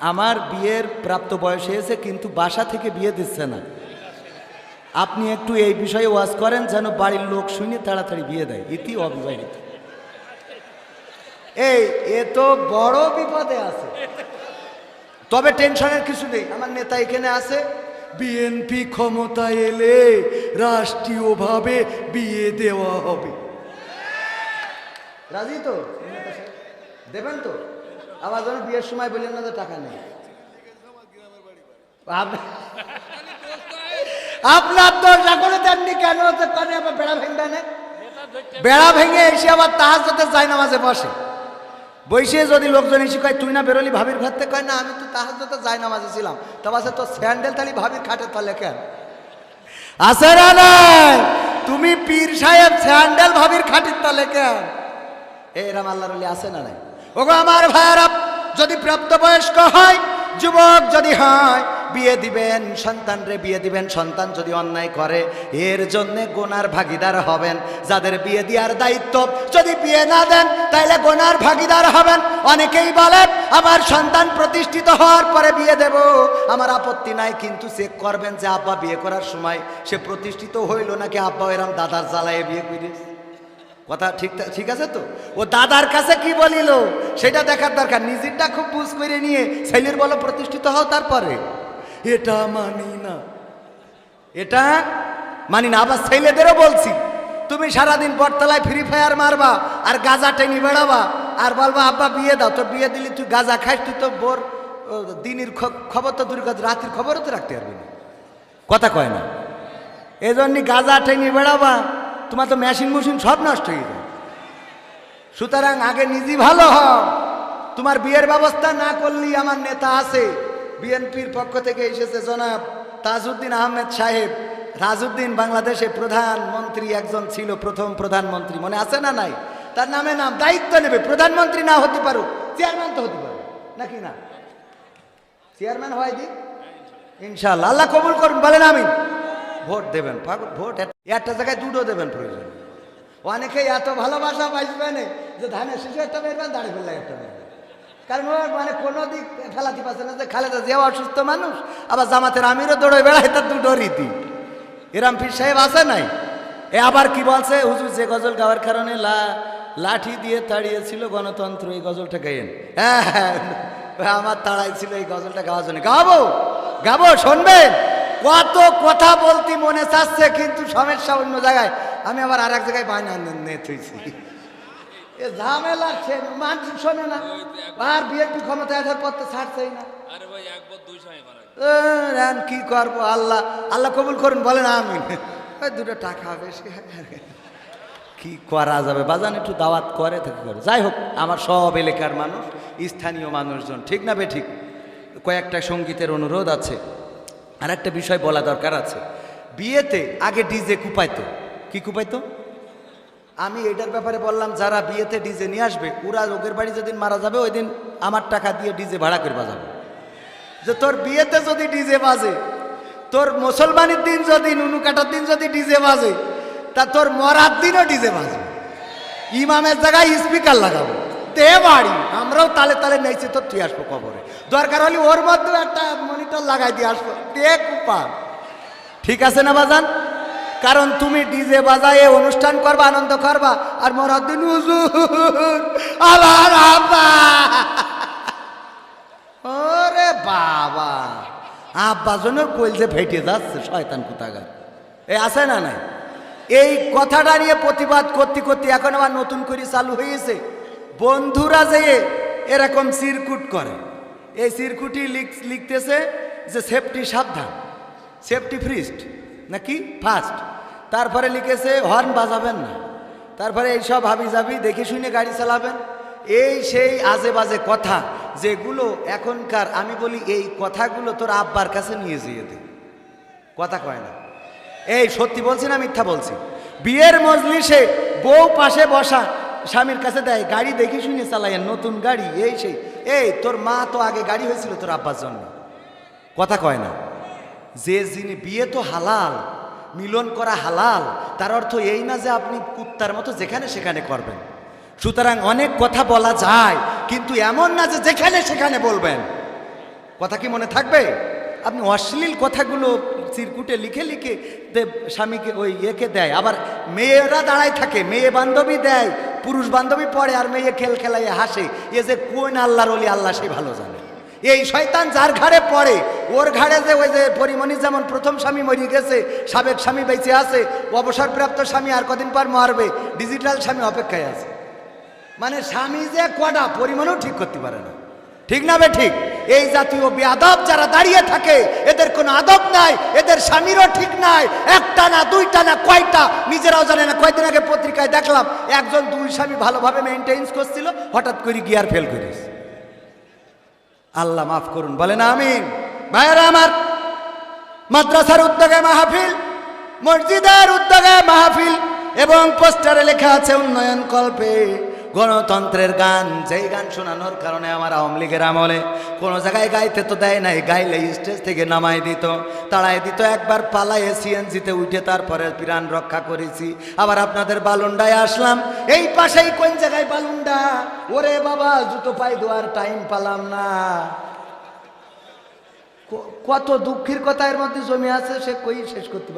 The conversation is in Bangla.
আমার বিয়ের প্রাপ্ত বয়স হয়েছে, কিন্তু বাসা থেকে বিয়ে দিচ্ছে না। আপনি একটু এই বিষয়ে ওয়াজ করেন যেন বাড়ির লোক শুনে তাড়াতাড়ি বিয়ে দেয়। ইতি অবিবাহিত। এই, এ তো বড় বিপদে আছে। তবে টেনশনের কিছু নেই। আমার নেতা এখানে আছে। বিএনপি ক্ষমতায় এলে রাষ্ট্রীয়ভাবে বিয়ে দেওয়া হবে। রাজি তো? দেবেন তো? আবার যেন বিয়ের সময় বললেন না যে টাকা নেই। আপ- আপনার দরজা করে দেননি কেন? কানে আবার বেড়া ভেঙে নেয় বেড়া ভেঙে এসে আবার তাহার সাথে যায় নামাজে বসে বৈশে যদি লোকজন এসে কয়, তুই না বেরোলি ভাবির ঘর থেকে? কয়, না, আমি তো তাহার সাথে যাই নামাজে ছিলাম। তা বাসে তো স্যান্ডেল তালি ভাবির খাটে তলে কেন? আছে না নাই? তুমি পীর সাহেব, স্যান্ডেল ভাবির খাটির তলে কেন? এরম আল্লাহর আছে না নাই? ওগো আমার ভাইয়ারা, যদি প্রাপ্তবয়স্ক হয়, যুবক যদি হয়, বিয়ে দিবেন, সন্তানরে বিয়ে দিবেন, সন্তান যদি অন্যায় করে, এর জন্য গোনার ভাগিদার হবেন। যাদের বিয়ে দেওয়ার দায়িত্ব, যদি বিয়ে না দেন, তাইলে গোনার ভাগিদার হবেন। অনেকেই বলেন আমার সন্তান প্রতিষ্ঠিত হওয়ার পরে বিয়ে দেব। আমার আপত্তি নাই, কিন্তু চেক করবেন যে, আব্বা, বিয়ে করার সময় সে প্রতিষ্ঠিত হইল নাকি আব্বা এরম দাদার জ্বালায় বিয়ে করিস? কথা ঠিক ঠিক আছে তো? ও দাদার কাছে কি বলিল? সেটা দেখার দরকার। নিজেরটা খুব বুঝ করে নিয়ে ছেলের বলো প্রতিষ্ঠিত হও তারপরে। এটা মানি না। এটা মানি না। আবার ছেলেদেরও বলছি তুমি সারাদিন বটতলায় ফ্রি ফায়ার মারবা আর গাঁজা টেনি বেড়াবা আর বলবা আব্বা বিয়ে দাও। তোর বিয়ে দিলি তুই গাঁজা খাইস তুই তো বোর দিনের খবর তো দূর কথা, রাতের খবরও তো রাখতে পারবি না। কথা কয় না। এই জন্যই গাজা টেনে বেড়াবা তোমার তো মেশিন মেশিন সব নষ্ট হয়ে যায়। সুতরাং আগে নিজে ভালো হও। তোমার বিয়ের ব্যবস্থা না করলেই আমার নেতা আছে। বিএনপির পক্ষ থেকে এসেছে জনাব তাজউদ্দিন আহমেদ সাহেব। রাজউদ্দিন বাংলাদেশে প্রধানমন্ত্রী একজন ছিল, প্রথম প্রধানমন্ত্রী। মনে আছে না নাই? তার নামে নাম, দায়িত্ব নেবে। প্রধানমন্ত্রী না হতে পারো চেয়ারম্যান তো হতে পারো নাকি না? চেয়ারম্যান হয় দি ইনশাল্লাহ আল্লাহ কবুল করুন, বলেন আমি ভোট দেবেন ভোট একটা জায়গায় দুটো দেবেন প্রয়োজন। অনেকে এত ভালোবাসা পাইবেন যে ধানের শিশু একটা বেরবেন দাঁড়িয়ে ফেললে একটা বেরবেন কারণ মানে কোনো দিক ফেলাতে পারছে না যে খালেদা জিয়াও অসুস্থ মানুষ, আবার জামাতের আমিরও দৌড়ে বেড়ায় তার দুটো রীতি। এরাম পীর সাহেব আছে নাই? এ আবার কি বলছে? হুজুর, যে গজল গাওয়ার কারণে লা, লাঠি দিয়ে তাড়িয়েছিল গণতন্ত্র, এই গজলটা গাইয়েন। হ্যাঁ হ্যাঁ আমার তাড়াই ছিল এই গজলটা গাওয়ার জন্য। গাবো গাবো, শুনবেন? কত কথা বলতে মনে চাচ্ছে কিন্তু সমস্যা অন্য জায়গায়। আমি আবার আর এক জায়গায় বায়না নিয়ে থুইছি। এ ঝামেলা সে মানুষ শোনে না। আর বিএনপি ক্ষমতায় আসার পর তো ছাড়ছেই না। কি করব? আল্লাহ আল্লাহ কবুল করুন বলেন আমি দুটো টাকা বেশি। কি করা যাবে? বাজান একটু দাওয়াত করে থেকে করে। যাই হোক আমার সব এলাকার মানুষ স্থানীয় মানুষজন ঠিক না বে ঠিক? কয়েকটা সঙ্গীতের অনুরোধ আছে। আর একটা বিষয় বলা দরকার আছে। বিয়েতে আগে ডিজে কুপাইতো। কি কুপাইতো? আমি এটার ব্যাপারে বললাম, যারা বিয়েতে ডিজে নিয়ে আসবে, ওরা রোগের বাড়ি যেদিন মারা যাবে ওই দিন আমার টাকা দিয়ে ডিজে ভাড়া করে বাজাবে। যে তোর বিয়েতে যদি ডিজে বাজে, তোর মুসলমানের দিন যদি, নুনু কাটার দিন যদি ডিজে বাজে, তা তোর মরার দিনও ডিজে বাজে ইমামের জায়গায় স্পিকার লাগাবো। তে বাড়ি আমরাও তালে তালে নেইছি তো তুই আসব কবরে। দরকার হলে ওর মধ্যেও একটা মনিটর লাগাই দিয়ে আসব। তে কুপা ঠিক আছে না বাজান? কারণ তুমি ডিজে বাজায়ে অনুষ্ঠান করবা, আনন্দ করবা, আর মরার দিন হুজুর আবার আব্বা। ওরে বাবা। আব্বা জনের কইলছে ফেটে যাচ্ছে, শয়তান কোথাকার। এ আছে না নাই? এই কথাটা নিয়ে প্রতিবাদ করতে করতে এখন আবার নতুন করে চালু হয়েছে। বন্ধুরা যে এরকম সিরকুট করে, এই সিরকুটি লিখ- লিখতেছে যে সেফটি সাবধান সেফটি ফ্রিস্ট নাকি ফার্স্ট তারপরে লিখেছে, হর্ন বাজাবেন না। তারপরে এইসব হাবি যাবি দেখে শুনে গাড়ি চালাবেন। এই সেই আজে বাজে কথা যেগুলো এখনকার, আমি বলি এই কথাগুলো তোর আব্বার কাছে নিয়ে যেয়ে দে। কথা কয় না। এই সত্যি বলছি না মিথ্যা বলছি? বিয়ের মজলিসে বউ পাশে বসা স্বামীর কাছে দেয়, গাড়ি দেখে শুনে চালাইয়েন নতুন গাড়ি, এই সেই। এই, তোর মা তো আগে গাড়ি হয়েছিল তোর আব্বার জন্য। কথা কয় না। যে যিনি বিয়ে তো হালাল, মিলন করা হালাল, তার অর্থ এই না যে আপনি কুত্তার মতো যেখানে সেখানে করবেন। সুতরাং অনেক কথা বলা যায়, কিন্তু এমন না যে যেখানে সেখানে বলবেন। কথা কি মনে থাকবে? আপনি অশ্লীল কথাগুলো চিরকুটে লিখে লিখে স্বামীকে ওই ইয়েকে দেয়। আবার মেয়েরা দাঁড়ায় থাকে, মেয়ে বান্ধবী দেয় পুরুষ বান্ধবী পড়ে আর মেয়ে খেল খেলায় হাসে, এ যে কোন আল্লাহর অলি আল্লাহ সে ভালো জানে। এই শয়তান যার ঘাড়ে পড়ে, ওর ঘাড়ে যে ওই যে পরিমণি যেমন প্রথম স্বামী মরিয়ে গেছে, সাবেক স্বামী বেঁচে আছে, অবসরপ্রাপ্ত স্বামী আর কদিন পর মারবে ডিজিটাল স্বামী অপেক্ষায় আছে। মানে স্বামী যে কটা, পরিমাণও ঠিক করতে পারে না। ঠিক না বে ঠিক? এই জাতীয় বেআদব যারা দাঁড়িয়ে থাকে, এদের কোনো আদব নাই, এদের স্বামীরও ঠিক নাই। একটা না, দুইটা না, কয়টা? নিজেরাও জানে না। কয়দিন আগে পত্রিকায় দেখলাম, একজন দুই স্বামী ভালোভাবে মেনটেন্স করছিল, হঠাৎ করে গিয়ার ফেল করিস আল্লাহ মাফ করুন, বলেন আমিন। ভাইয়েরা আমার, মাদ্রাসার উদ্যোগে মাহফিল, মসজিদের উদ্যোগে মাহফিল, এবং পোস্টারে লেখা আছে উন্নয়ন কল্পে। গণতন্ত্রের গান, যেই গান শোনানোর কারণে আমার আওয়ামী লীগের আমলে কোনো জায়গায় গাইতে তো দেয় নাই, গাইলে স্টেজ থেকে নামাই দিত, তাড়াই দিত, একবার পালায়ে সিএনজিতে উঠে তারপরে প্রাণ রক্ষা করেছি। আবার আপনাদের বালুন্ডায় আসলাম, এই পাশেই কোন জায়গায় বালুন্ডা? ওরে বাবা, জুতো পাই দেওয়ার টাইম পালাম না। কত দুঃখের কথা এর মধ্যে জমি আছে, সে কই শেষ করতে পারে